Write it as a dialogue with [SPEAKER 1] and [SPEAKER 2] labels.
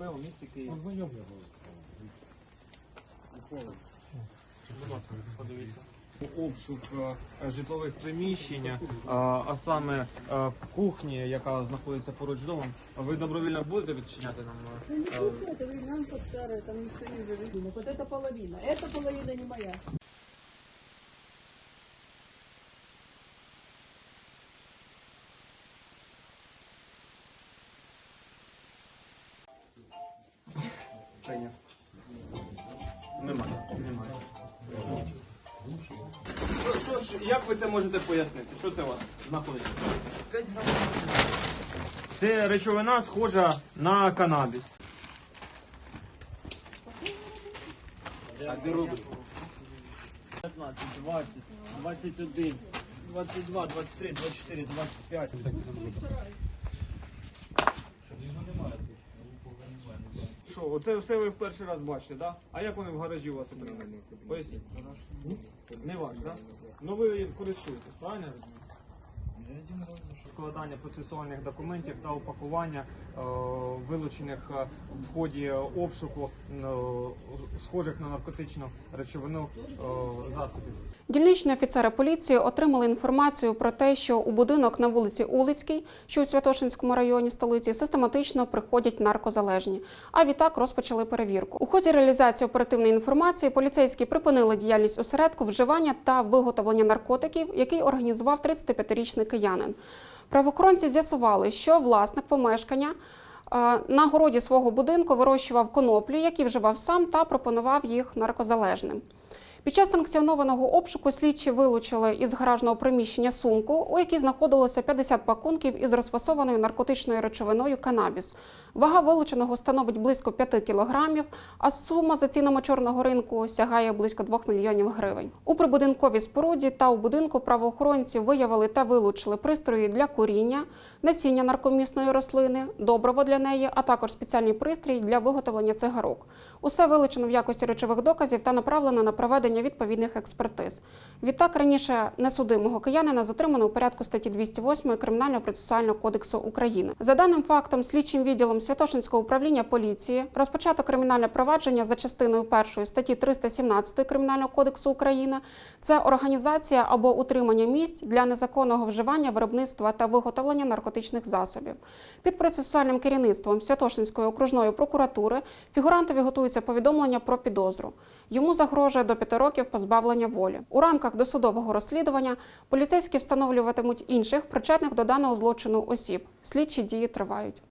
[SPEAKER 1] КП у місті Київ. Будь ласка, подивіться. Обшук е, житлових приміщень, е, а саме е, кухні, яка знаходиться поруч з домом. Ви добровільно будете відчиняти нам?
[SPEAKER 2] Ну,
[SPEAKER 1] е,
[SPEAKER 2] не слушай, это вы нам под старое, там никто не заведено. Вот это половина. Эта половина не моя.
[SPEAKER 1] Прийняв. Немає. Немає. Що, що ж, як ви це можете пояснити? Що це у вас знаходиться? Це речовина схожа на канабіс.
[SPEAKER 3] Так, де робить? 15, 20, 21, 22, 23, 24, 25.
[SPEAKER 1] Що, оце все ви в перший раз бачите, да? А як вони в гаражі у вас отримали? Поясніть. Не ваш, да? Ну ви користуєтесь, правильно? Складання процесуальних документів та упакування е, вилучених е, в ході обшуку е, схожих на наркотичну речовину е, засобів.
[SPEAKER 4] Дільничні офіцери поліції отримали інформацію про те, що у будинок на вулиці Улицькій, що у Святошинському районі столиці, систематично приходять наркозалежні. А відтак розпочали перевірку. У ході реалізації оперативної інформації поліцейські припинили діяльність осередку вживання та виготовлення наркотиків, який організував 35-річний киянин. Правоохоронці з'ясували, що власник помешкання. На городі свого будинку вирощував коноплі, які вживав сам та пропонував їх наркозалежним. Під час санкціонованого обшуку слідчі вилучили із гаражного приміщення сумку, у якій знаходилося 50 пакунків із розфасованою наркотичною речовиною канабіс. Вага вилученого становить близько 5 кілограмів, а сума за цінами чорного ринку сягає близько 2 мільйонів гривень. У прибудинковій споруді та у будинку правоохоронці виявили та вилучили пристрої для куріння, насіння наркомісної рослини, добриво для неї, а також спеціальний пристрій для виготовлення цигарок. Усе вилучено в якості речових доказів та направлено на проведення відповідних експертиз. Відтак раніше несудимого киянина затримано у порядку статті 208 Кримінального процесуального кодексу України. За даним фактом, слідчим відділом Святошинського управління поліції розпочато кримінальне провадження за частиною першої статті 317 Кримінального кодексу України. Це організація або утримання місць для незаконного вживання, виробництва та виготовлення наркотичних засобів. Під процесуальним керівництвом Святошинської окружної прокуратури фігурантові готується повідомлення про підозру. Йому загрожує до п'яти років позбавлення волі. У рамках досудового розслідування поліцейські встановлюватимуть інших причетних до даного злочину осіб. Слідчі дії тривають.